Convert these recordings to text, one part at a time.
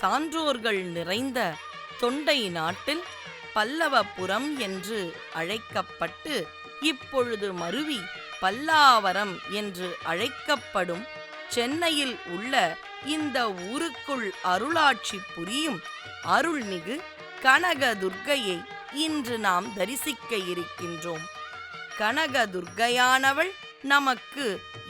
சான்றோர்கள் நிறைந்த தொண்டை நாட்டில் பல்லவபுரம் என்று அழைக்கப்பட்டு இப்பொழுது மருவி பல்லாவரம் என்று அழைக்கப்படும் சென்னையில் உள்ள இந்த ஊருக்குள் அருளாட்சி புரியும் அருள்மிகு கனக துர்க்கையை இன்று நாம் தரிசிக்க இருக்கின்றோம். கனக துர்க்கையானவள் நமக்கு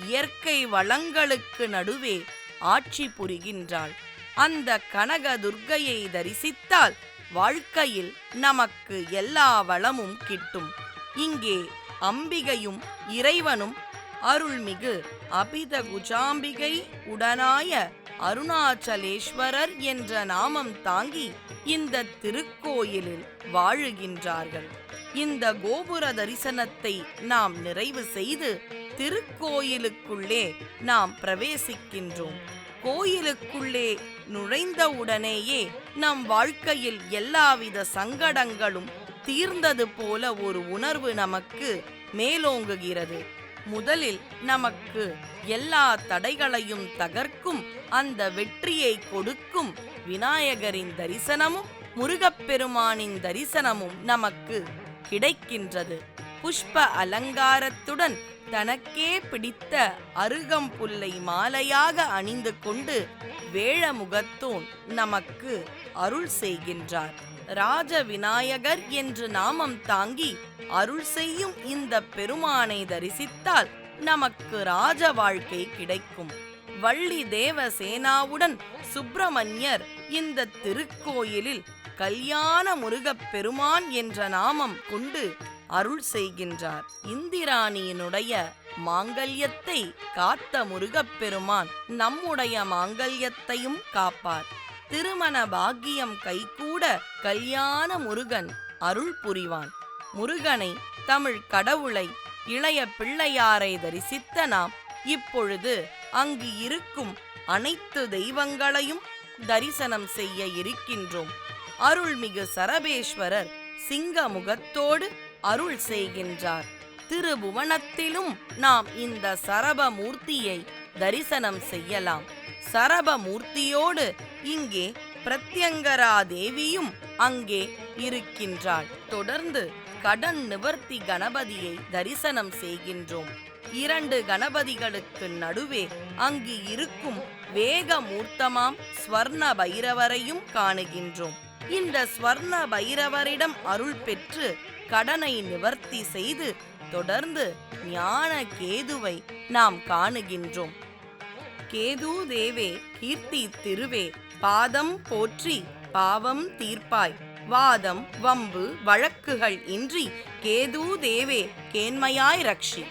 இயற்கை வளங்களுக்கு நடுவே ஆட்சி புரிகின்றாள். அந்த கனக துர்க்கையை தரிசித்தால் வாழ்க்கையில் நமக்கு எல்லா வளமும் கிட்டும். இங்கே அம்பிகையும் இறைவனும் அருள்மிகு அபித குஜாம்பிகை உடனாய அருணாச்சலேஸ்வரர் என்ற நாமம் தாங்கி இந்த திருக்கோயிலில் வாழுகின்றார்கள். இந்த கோபுர தரிசனத்தை நாம் நிறைவு செய்து திருக்கோயிலுக்குள்ளே நாம் பிரவேசிக்கின்றோம். கோயிலுக்குள்ளே நுழைந்தவுடனேயே நம் வாழ்க்கையில் எல்லாவித சங்கடங்களும் தீர்ந்தது போல ஒரு உணர்வு நமக்கு மேலோங்குகிறது. முதலில் நமக்கு எல்லா தடைகளையும் தகர்க்கும் அந்த வெற்றியை கொடுக்கும் விநாயகரின் தரிசனமும் முருகப்பெருமானின் தரிசனமும் நமக்கு கிடைக்கின்றது. புஷ்ப அலங்காரத்துடன் தனக்கே பிடித்த அருகம்புல்லை மாலையாக அணிந்து கொண்டு வேழமுகத்தோன் நமக்கு அருள் செய்கின்றார். ராஜ விநாயகர் என்று நாமம் தாங்கி அருள் செய்யும் இந்த பெருமானை தரிசித்தால் நமக்கு ராஜ வாழ்க்கை கிடைக்கும். வள்ளி தேவசேனாவுடன் சுப்பிரமணியர் இந்த திருக்கோயிலில் கல்யாண முருகப் பெருமான் என்ற நாமம் கொண்டு அருள் செய்கின்றார். இந்திராணியினுடைய மாங்கல்யத்தை காத்த முருகப்பெருமான் நம்முடைய மாங்கல்யத்தையும் காப்பார். திருமண பாக்கியம் கைகூட கல்யாண முருகன் அருள் புரிவான். முருகனை தமிழ் கடவுளை இளைய பிள்ளையாரை தரிசித்த நாம் இப்பொழுது அங்கு இருக்கும் அனைத்து தெய்வங்களையும் தரிசனம் செய்ய இருக்கின்றோம். அருள்மிகு சரபேஸ்வரர் சிங்க முகத்தோடு அருள் செய்கின்றார். திருபுவனத்திலும் நாம் இந்த சரபமூர்த்தியை தரிசனம் செய்யலாம். சரபமூர்த்தியோடு இங்கே பிரத்யங்கரா தேவியும் அங்கே இருக்கின்றாள். தொடர்ந்து கடன் நிவர்த்தி கணபதியை தரிசனம் செய்கின்றோம். இரண்டு கணபதிகளுக்கு நடுவே அங்கு இருக்கும் வேகமூர்த்தமாம் ஸ்வர்ண பைரவரையும் காணுகின்றோம். இந்த ஸ்வர்ண பைரவரிடம் அருள் பெற்று கடனை நிவர்த்தி செய்து தொடர்ந்து ஞான கேதுவை நாம் காணுகின்றோம். கேது தேவே கீர்த்தி திருவே பாதம் போற்றி பாவம் தீர்ப்பாய். வாதம் வம்பு வழக்குகள் இன்றி கேது தேவே கேண்மையாய் ரக்ஷி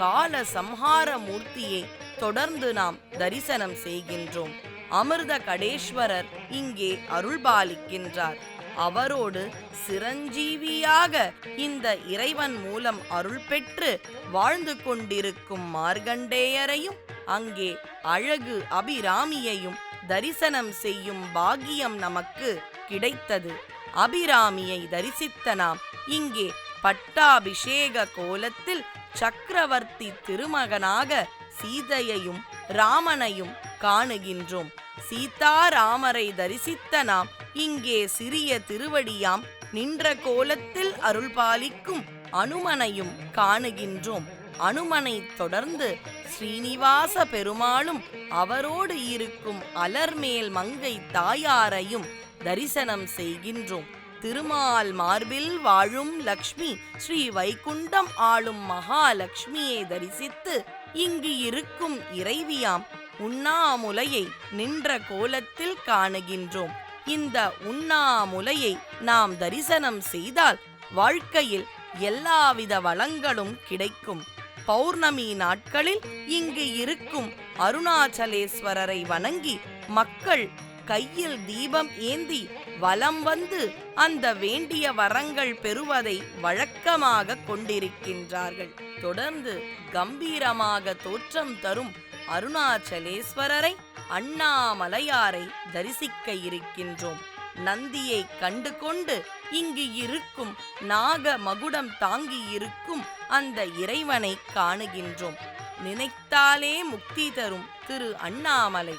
கால சம்ஹார மூர்த்தியை தொடர்ந்து நாம் தரிசனம் செய்கின்றோம். அமிர்த கடேஸ்வரர் இங்கே அருள்பாலிக்கின்றார். அவரோடு சிரஞ்சீவியாக இந்த இறைவன் மூலம் அருள் பெற்று வாழ்ந்து கொண்டிருக்கும் மார்கண்டேயரையும் அங்கே அழகு அபிராமியையும் தரிசனம் செய்யும் பாக்கியம் நமக்கு கிடைத்தது. அபிராமியை தரிசித்த நாம் இங்கே பட்டாபிஷேக கோலத்தில் சக்கரவர்த்தி திருமகனாக சீதையையும் ராமனையும் காணுகின்றோம். சீதாராமரை தரிசித்த நாம் இங்கே சிறிய திருவடியாம் நின்ற கோலத்தில் அருள்பாலிக்கும் அனுமனையும் காணுகின்றோம். அனுமனை தொடர்ந்து ஸ்ரீனிவாச பெருமாளும் அவரோடு இருக்கும் அலர்மேல் மங்கை தாயாரையும் தரிசனம் செய்கின்றோம். திருமால் மார்பில் வாழும் லக்ஷ்மி ஸ்ரீ வைகுண்டம் ஆளும் மகாலட்சுமியை தரிசித்து இங்கு இருக்கும் இறைவியாம் உண்ணாமுலையை நின்ற கோலத்தில் காணுகின்றோம். இந்த உண்ணாமுலையை நாம் தரிசனம் செய்தால் வாழ்க்கையில் எல்லாவித வளங்களும் கிடைக்கும். பௌர்ணமி நாட்களில் இங்கு இருக்கும் அருணாச்சலேஸ்வரரை வணங்கி மக்கள் கையில் தீபம் ஏந்தி வலம் வந்து அந்த வேண்டிய வரங்கள் பெறுவதை வழக்கமாக கொண்டிருக்கின்றார்கள். தொடர்ந்து கம்பீரமாக தோற்றம் தரும் அருணாச்சலேஸ்வரரை அண்ணாமலையாரை தரிசிக்க இருக்கின்றோம். நந்தியை கண்டு கொண்டு இங்கு இருக்கும் நாக மகுடம் தாங்கி இருக்கும் அந்த இறைவனை காணுகின்றோம். நினைத்தாலே முக்தி தரும் திரு அண்ணாமலை.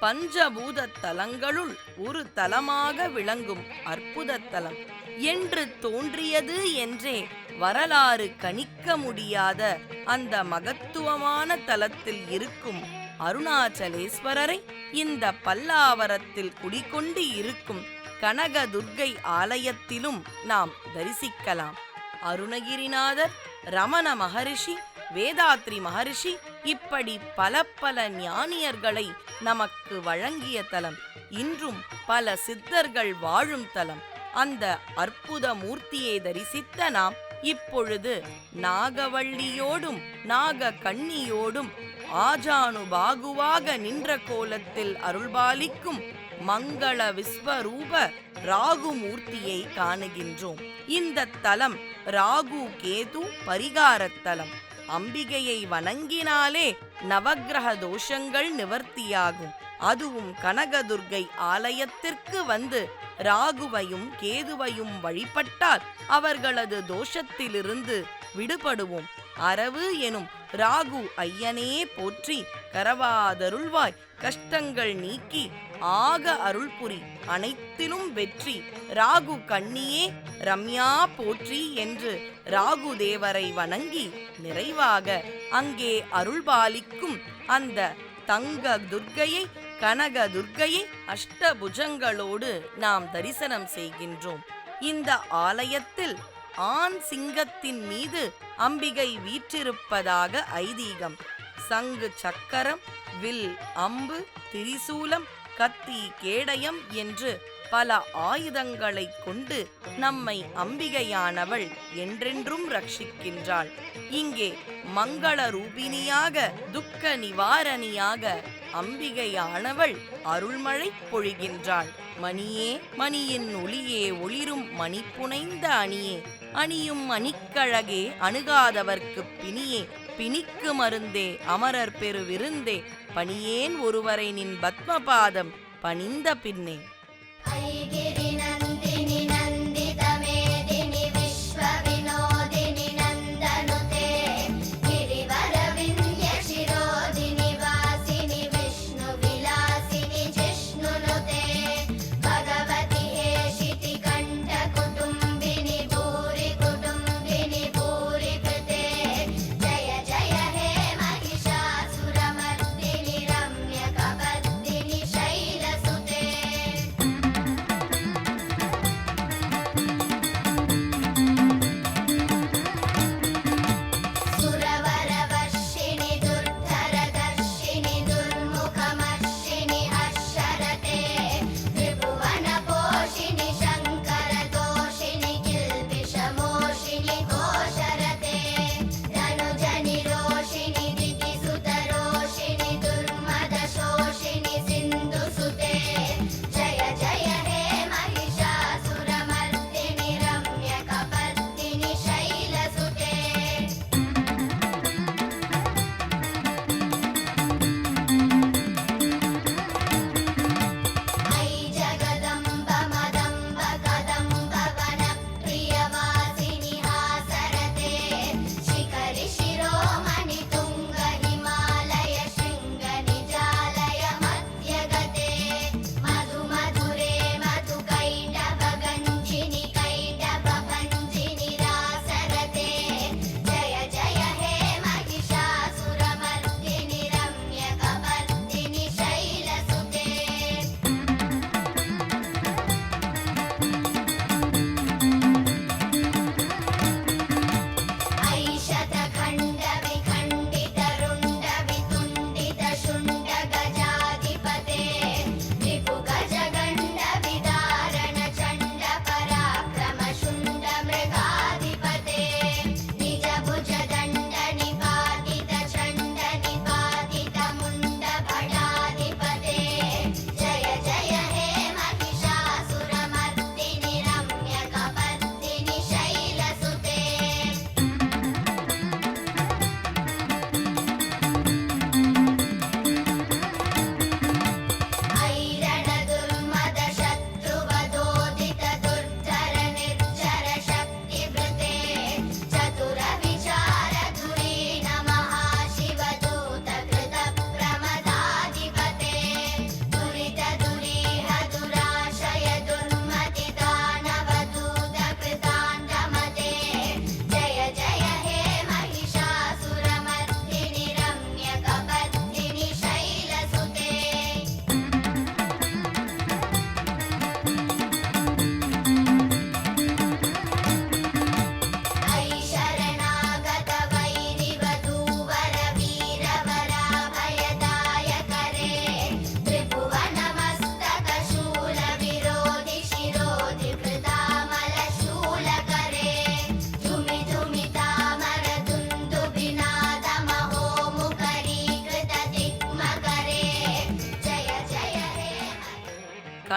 பஞ்சபூத தலங்களுள் ஒரு தலமாக விளங்கும் அற்புத தலம். என்று தோன்றியது என்றே வரலாறு கணிக்க முடியாத அந்த மகத்துவமான தலத்தில் இருக்கும் அருணாச்சலேஸ்வரரை இந்த பல்லாவரத்தில் குடிகொண்டு இருக்கும் கனக துர்க்கை ஆலயத்திலும் நாம் தரிசிக்கலாம். அருணகிரிநாதர் ரமண மகரிஷி வேதாத்ரி மகரிஷி இப்படி பல பல ஞானியர்களை நமக்கு வழங்கிய தலம். இன்றும் பல சித்தர்கள் வாழும் தலம். அந்த அற்புத மூர்த்தியை தரிசித்த நாம் இப்பொழுது நாகவள்ளியோடும் நாக கண்ணியோடும் ஆஜானுபாகுவாக நின்ற கோலத்தில் அருள்பாலிக்கும் மங்கள விஸ்வரூப ராகு மூர்த்தியை காணுகின்றோம். இந்த தலம் ராகு கேது பரிகாரத் தலம். அம்பிகையை வணங்கினாலே நவக்கிரக தோஷங்கள் நிவர்த்தியாகும். அதுவும் கனகதுர்கை ஆலயத்திற்கு வந்து ராகுவையும் கேதுவையும் வழிபட்டால் அவர்களது தோஷத்திலிருந்து விடுபடுவோம். அரவு எனும் ராகு ஐயனே போற்றி கரவாதருள்வாய் கஷ்டங்கள் நீக்கி ஆக அருள்புரி அனைத்திலும் வெற்றி. ராகு கண்ணியே ரம்யா போற்றி என்று ராகு தேவரை வணங்கி நிறைவாக அங்கே அருள்பாலிக்கும் அந்த தங்க துர்க்கையை கனக துர்க்கையை அஷ்டபுஜங்களோடு நாம் தரிசனம் செய்கின்றோம். இந்த ஆலயத்தில் ஆண் சிங்கத்தின் மீது அம்பிகை வீற்றிருப்பதாக ஐதீகம். சங்கு சக்கரம் வில் அம்பு திரிசூலம் கத்தி கேடயம் என்று பல ஆயுதங்களை கொண்டு நம்மை அம்பிகையானவள் என்றென்றும் ரட்சிக்கின்றாள். இங்கே மங்கள ரூபினியாக துக்க நிவாரணியாக அம்பிகையானவள் அருள்மழை பொழிகின்றாள். மணியே மணியின் ஒளியே ஒளிரும் மணிப்புனைந்த அணியே அணியும் அணிக்கழகே அணுகாதவர்க்குப் பிணியே பிணிக்கு மருந்தே அமரர் பெரு விருந்தே பணியேன் ஒருவரை நின் பத்மபாதம் பணிந்த பின்னே.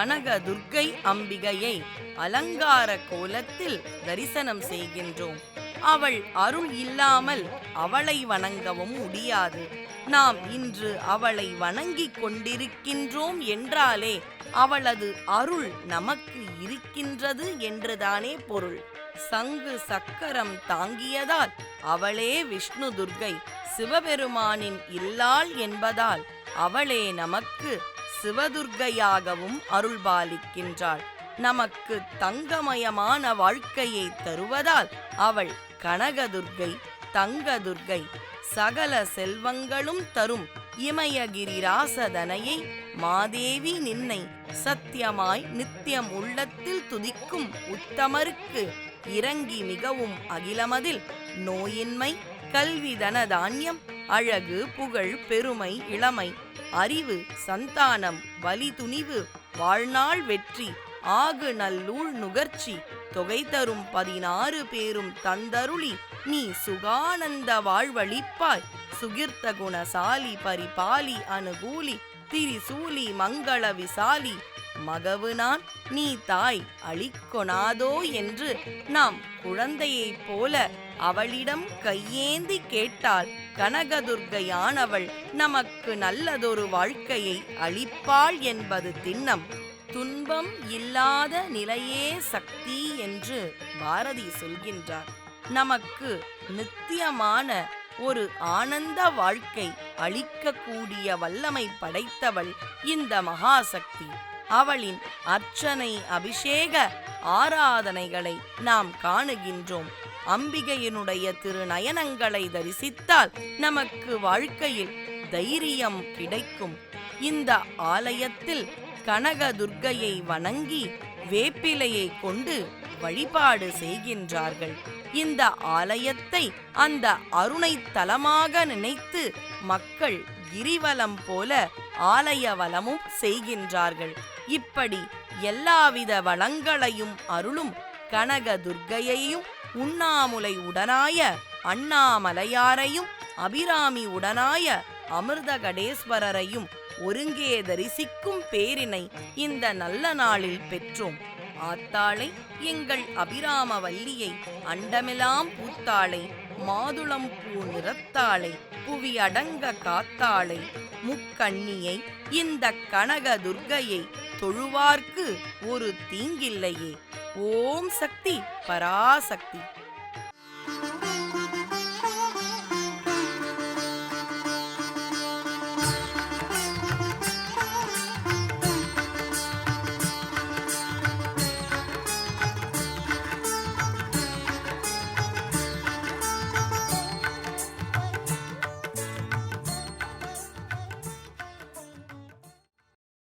கனக துர்க்கை அம்பிகையை அலங்கார கோலத்தில் தரிசனம் செய்கின்றோம். அவள் அருள் இல்லாமல் அவளை வணங்கவும் முடியாது. நாம் இன்று அவளை வணங்கிக் கொண்டிருக்கின்றோம் என்றாலே அவளது அருள் நமக்கு இருக்கின்றது என்றுதானே பொருள். சங்கு சக்கரம் தாங்கியதால் அவளே விஷ்ணு துர்க்கை சிவபெருமானின் இல்லாள் என்பதால் அவளே நமக்கு சிவதுர்க்கையாகவும் அருள்பாலிக்கின்றாள். நமக்கு தங்கமயமான வாழ்க்கையை தருவதால் அவள் கனகதுர்க்கை தங்கதுர்க்கை சகல செல்வங்களும் தரும் இமயகிரி ராசதனையை மாதேவி நின்னை சத்தியமாய் நித்தியம் உள்ளத்தில் துதிக்கும் உத்தமருக்கு இறங்கி மிகவும் அகிலமதில் நோயின்மை கல்வி தனதானியம் அழகு புகழ் பெருமை இளமை அறிவு சந்தானம் வலி துணிவு வாழ்நாள் வெற்றி ஆகு நல்லூழ் நுகர்ச்சி தொகை தரும் பதினாறு பேரும் தந்தருளி நீ சுகானந்த வாழ்வழிப்பாய் சுகிர்த்த குணசாலி பரிபாலி அனுகூலி திரிசூலி மங்கள விசாலி. மகவு நான் நீ தாய் அழிக்கொணாதோ என்று நாம் குழந்தையைப் போல அவளிடம் கையேந்தி கேட்டாள். கனகதுர்க்கையானவள் நமக்கு நல்லதொரு வாழ்க்கையை அளிப்பாள் என்பது திண்ணம். துன்பம் இல்லாத நிலையே சக்தி என்று பாரதி சொல்கின்றார். நமக்கு நித்தியமான ஒரு ஆனந்த வாழ்க்கை அளிக்கக்கூடிய வல்லமை படைத்தவள் இந்த மகாசக்தி. அவளின் அர்ச்சனை அபிஷேக ஆராதனைகளை நாம் காணுகின்றோம். அம்பிகையினுடைய திருநயனங்களை தரிசித்தால் நமக்கு வாழ்க்கையில் தைரியம் கிடைக்கும். இந்த ஆலயத்தில் கனக துர்க்கையை வணங்கி வேப்பிலையை கொண்டு வழிபாடு செய்கின்றார்கள். இந்த ஆலயத்தை அந்த அருணை தலமாக நினைத்து மக்கள் கிரிவலம் போல ஆலய வளமும் செய்கின்றார்கள். இப்படி எல்லாவித வளங்களையும் அருளும் கனக துர்க்கையையும் உண்ணாமுலை உடனாய அண்ணாமலையாரையும் அபிராமி உடனாய அமிர்தகடேஸ்வரரையும் ஒருங்கே தரிசிக்கும் பேரினை இந்த நல்ல நாளில் பெற்றோம். ஆத்தாளை எங்கள் அபிராம வல்லியை அண்டமெலாம் பூத்தாளை மாதுளம் பூ நிறத்தாளை புவி அடங்க காத்தாளை முக்கண்ணியை இந்த கனக துர்க்கையை தொழுவார்க்கு ஒரு தீங்கில்லையே. ओम शक्ति पराशक्ति।